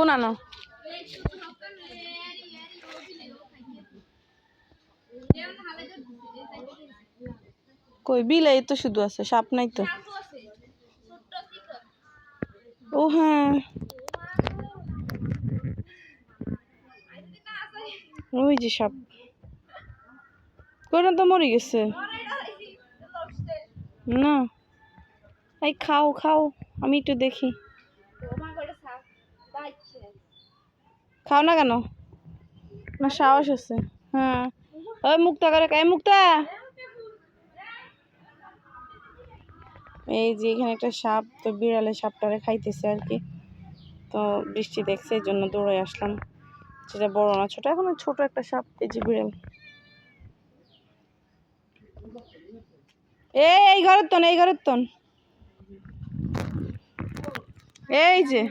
কোন আনো কই, বিলাই তো শুধু আছে, সাপ নাই তো। ও হ্যাঁ। ওই যে সাপ। কোন তো মরে গেছে। না। এই খাও খাও, আমি একটু দেখি। খাও না কেন? না, সাহস আছে। হ্যাঁ। ওই মুক্তা করে এই মুক্তা! এই যে এখানে একটা সাপ, তো বিড়ালে সাপটারে খাইতেছে আর কি। তো বৃষ্টি দেখছে, এই জন্য দৌড়ে আসলাম। সেটা বড় না, ছোট, এখন ছোট একটা সাপ, এই যে বিড়াল। এই এই ঘরের তন, এই ঘরের তন। এই যে।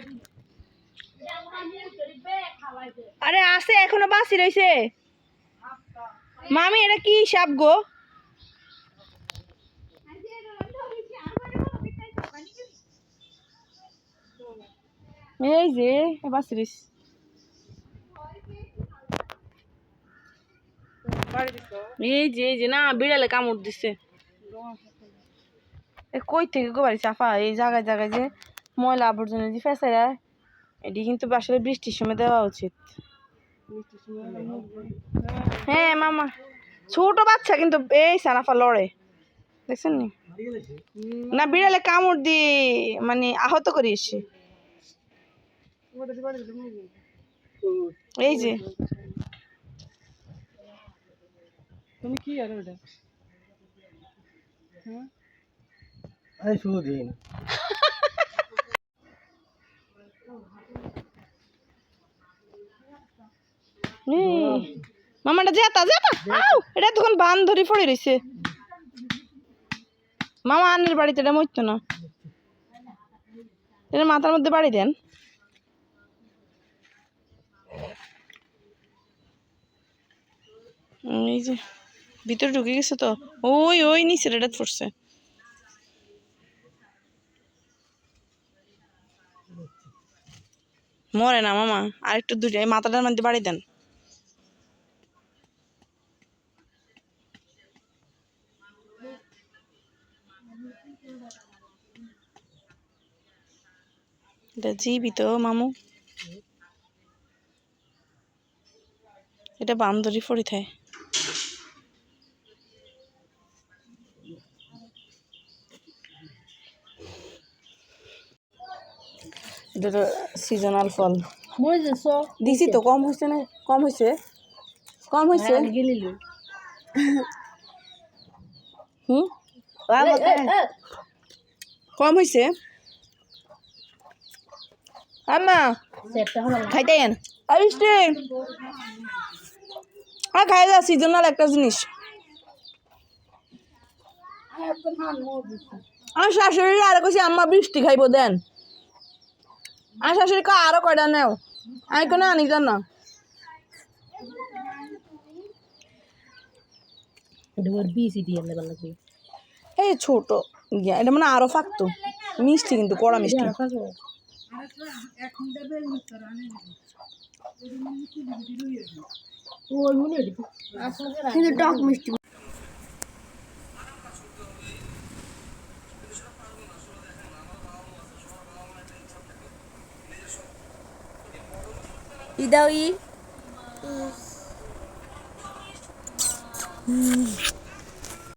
আরে আছে, এখনও বাসি রইছে। মামি, এটা কি সাপ গো? এই যে বাসি রইছে। এই যে এই যে, না, বিড়ালে কামড় দিছে। কই থেকে গো বাড়ি চাপা? এই জায়গায় জায়গায় যে ময়লা আবর্জনা যে ফেসে যায় এটি কিন্তু আসলে বৃষ্টির সময় দেওয়া উচিত। হ্যাঁ মামা। ছোট বাচ্চা কিন্তু এই সানাফা লড়ে। দেখছেন নি? না বিড়ালে কামড় দিয়ে মানে আহত করে এসে এই যে। তুমি কি আর ওটা? এই শুধু মামাটা জেতা জেতা আউ, এটা তখন বান ধরে পড়ে রইছে। মামা আনের বাড়িতে এটা মরতো না। এটা মাথার মধ্যে বাড়ি দেন। এই যে, ভিতরে ঢুকে গেছে তো। ওই ওই নিচে এটা পড়ছে মরে না মামা। আর একটু দূরে, এই মাথাটার মধ্যে বাড়ি দেন। এটা জীবিত মামু। এটা বান্দরি ফড়ি থাকে এটা তো সিজনাল ফল। দিছি তো কম হয়েছে না? কম হয়েছে কম হয়েছে হুম? কম হয়েছে আম্মা সেটটা হলো খাইতে আর খাই যা সিজনাল একটা জিনিস। আমার শাশুড়ি আর কইছি আম্মা বৃষ্টি খাইবো দেন। আর শাশুড়ি কা আরও কয়টা নেও? আমি কোনো আনি জান না। এটা বিসি দিয়ে লাগবে এই ছোট। এটা মানে আরও ফাঁকতো। মিষ্টি কিন্তু কড়া মিষ্টি। ওই কিন্তু টক মিষ্টি। ইদাও ই